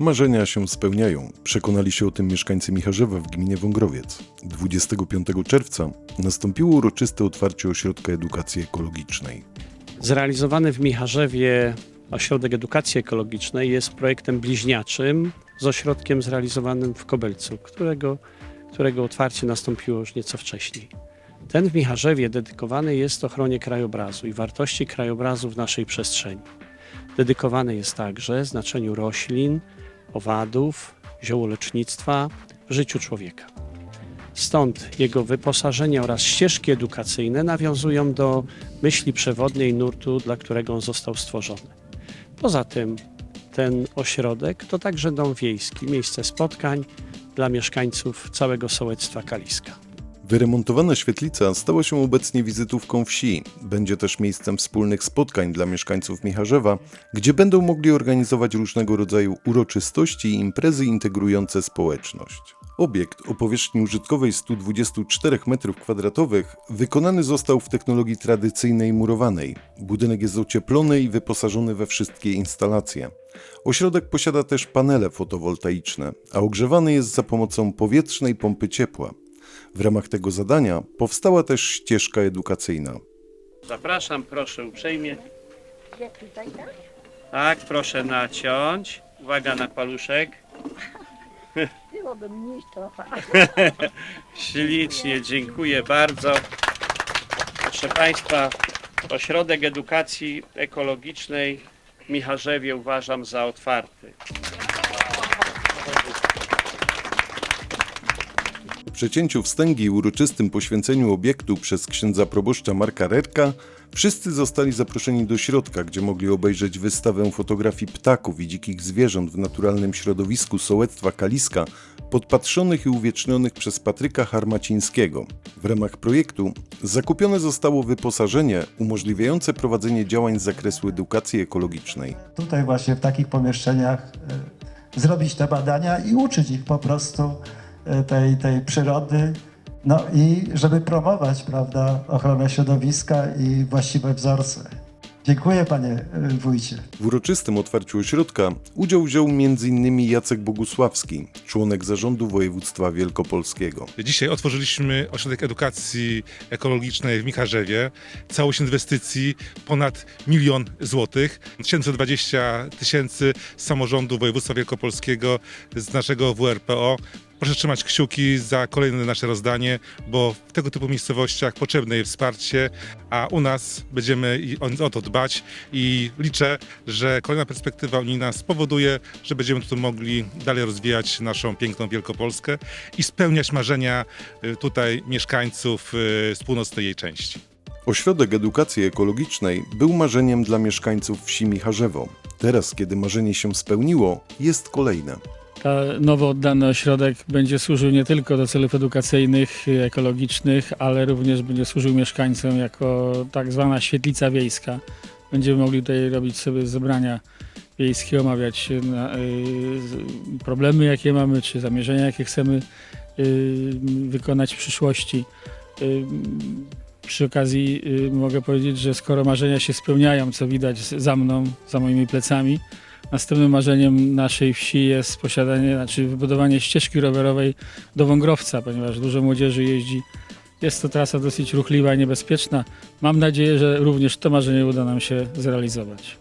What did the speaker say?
Marzenia się spełniają. Przekonali się o tym mieszkańcy Micharzewa w gminie Wągrowiec. 25 czerwca nastąpiło uroczyste otwarcie ośrodka edukacji ekologicznej. Zrealizowany w Micharzewie Ośrodek Edukacji Ekologicznej jest projektem bliźniaczym z ośrodkiem zrealizowanym w Kobelcu, którego, którego otwarcie nastąpiło już nieco wcześniej. Ten w Micharzewie dedykowany jest ochronie krajobrazu i wartości krajobrazu w naszej przestrzeni. Dedykowany jest także znaczeniu roślin, owadów, ziołolecznictwa w życiu człowieka. Stąd jego wyposażenie oraz ścieżki edukacyjne nawiązują do myśli przewodniej nurtu, dla którego on został stworzony. Poza tym ten ośrodek to także dom wiejski, miejsce spotkań dla mieszkańców całego sołectwa Kaliska. Wyremontowana świetlica stała się obecnie wizytówką wsi. Będzie też miejscem wspólnych spotkań dla mieszkańców Micharzewa, gdzie będą mogli organizować różnego rodzaju uroczystości i imprezy integrujące społeczność. Obiekt o powierzchni użytkowej 124 m2 wykonany został w technologii tradycyjnej murowanej. Budynek jest ocieplony i wyposażony we wszystkie instalacje. Ośrodek posiada też panele fotowoltaiczne, a ogrzewany jest za pomocą powietrznej pompy ciepła. W ramach tego zadania powstała też ścieżka edukacyjna. Zapraszam, proszę uprzejmie. Gdzie tutaj tak? Tak, proszę naciąć. Uwaga na paluszek. Byłoby mniej trochę. Ślicznie, dziękuję bardzo. Proszę Państwa, Ośrodek Edukacji Ekologicznej w Micharzewie uważam za otwarty. Przecięciu wstęgi i uroczystym poświęceniu obiektu przez księdza proboszcza Marka Rerka, wszyscy zostali zaproszeni do środka, gdzie mogli obejrzeć wystawę fotografii ptaków i dzikich zwierząt w naturalnym środowisku sołectwa Kaliska, podpatrzonych i uwiecznionych przez Patryka Harmacińskiego. W ramach projektu zakupione zostało wyposażenie umożliwiające prowadzenie działań z zakresu edukacji ekologicznej. tutaj właśnie w takich pomieszczeniach e, zrobić te badania i uczyć ich po prostu tej, tej przyrody. No i żeby promować, prawda, ochronę środowiska i właściwe wzorce. Dziękuję panie e, wójcie. W uroczystym otwarciu ośrodka udział wziął m.in. Jacek Bogusławski, członek zarządu województwa wielkopolskiego. Dzisiaj otworzyliśmy ośrodek edukacji ekologicznej w Micharzewie. Całość inwestycji ponad milion złotych. 720 tysięcy z samorządu województwa wielkopolskiego, z naszego WRPO. Proszę trzymać kciuki za kolejne nasze rozdanie, bo w tego typu miejscowościach potrzebne jest wsparcie, a u nas będziemy o to dbać i liczę, że kolejna perspektywa unijna spowoduje, że będziemy tu mogli dalej rozwijać naszą piękną Wielkopolskę i spełniać marzenia y, tutaj mieszkańców y, z północnej jej części. Ośrodek edukacji ekologicznej był marzeniem dla mieszkańców wsi Micharzewo. Teraz, kiedy marzenie się spełniło, jest kolejne. Nowo oddany ośrodek będzie służył nie tylko do celów edukacyjnych, ekologicznych, ale również będzie służył mieszkańcom jako tak zwana świetlica wiejska. Będziemy mogli tutaj robić sobie zebrania wiejskie, omawiać y, y, problemy, jakie mamy, czy zamierzenia, jakie chcemy y, wykonać w przyszłości. Przy okazji mogę powiedzieć, że skoro marzenia się spełniają, co widać za mną, za moimi plecami, Następnym marzeniem naszej wsi jest posiadanie, znaczy wybudowanie ścieżki rowerowej do Wągrowca, ponieważ dużo młodzieży jeździ. Jest to trasa dosyć ruchliwa i niebezpieczna. Mam nadzieję, że również to marzenie uda nam się zrealizować.